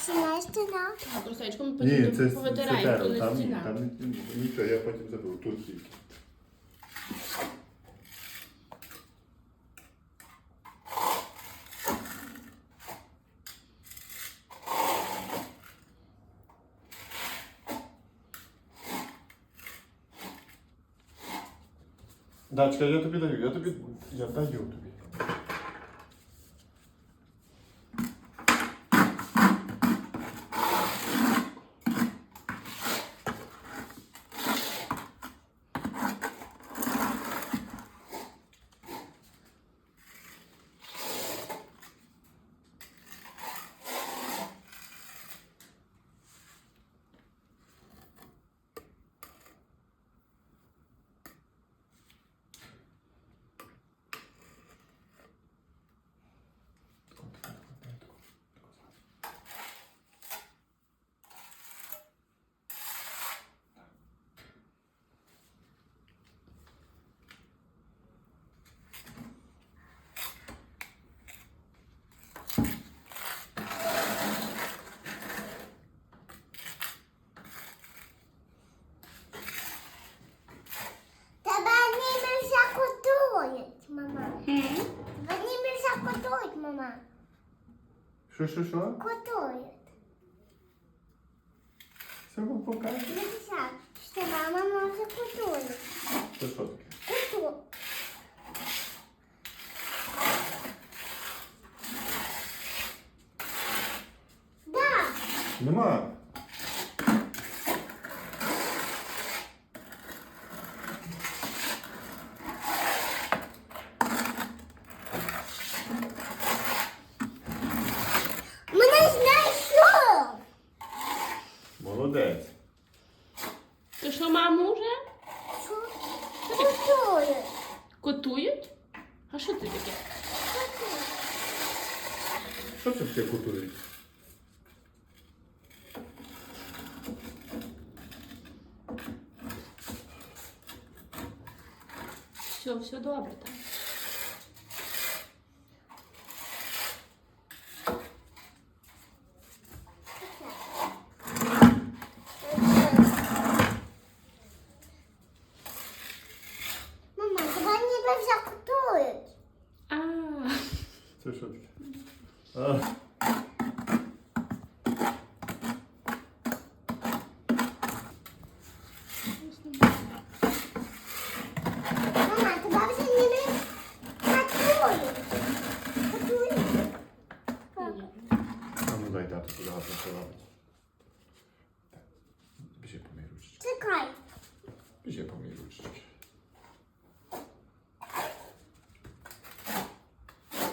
Це так стіна. Так, ми Ні, потім це, це то термо, не там, стіна. там нічого, я потім заберу, тут тільки. Дачка, я тобі даю, я тобі, я даю тобі. Мама. Що, що, що? Готують. Все покажу. Дивися, що мама може готує. Це що таке? Готує. Нема. Що, маму вже Що? Котують. котують? А що це таке? Що це таке кутують? Все, все добре там. Біжи помий ручки. Чекай.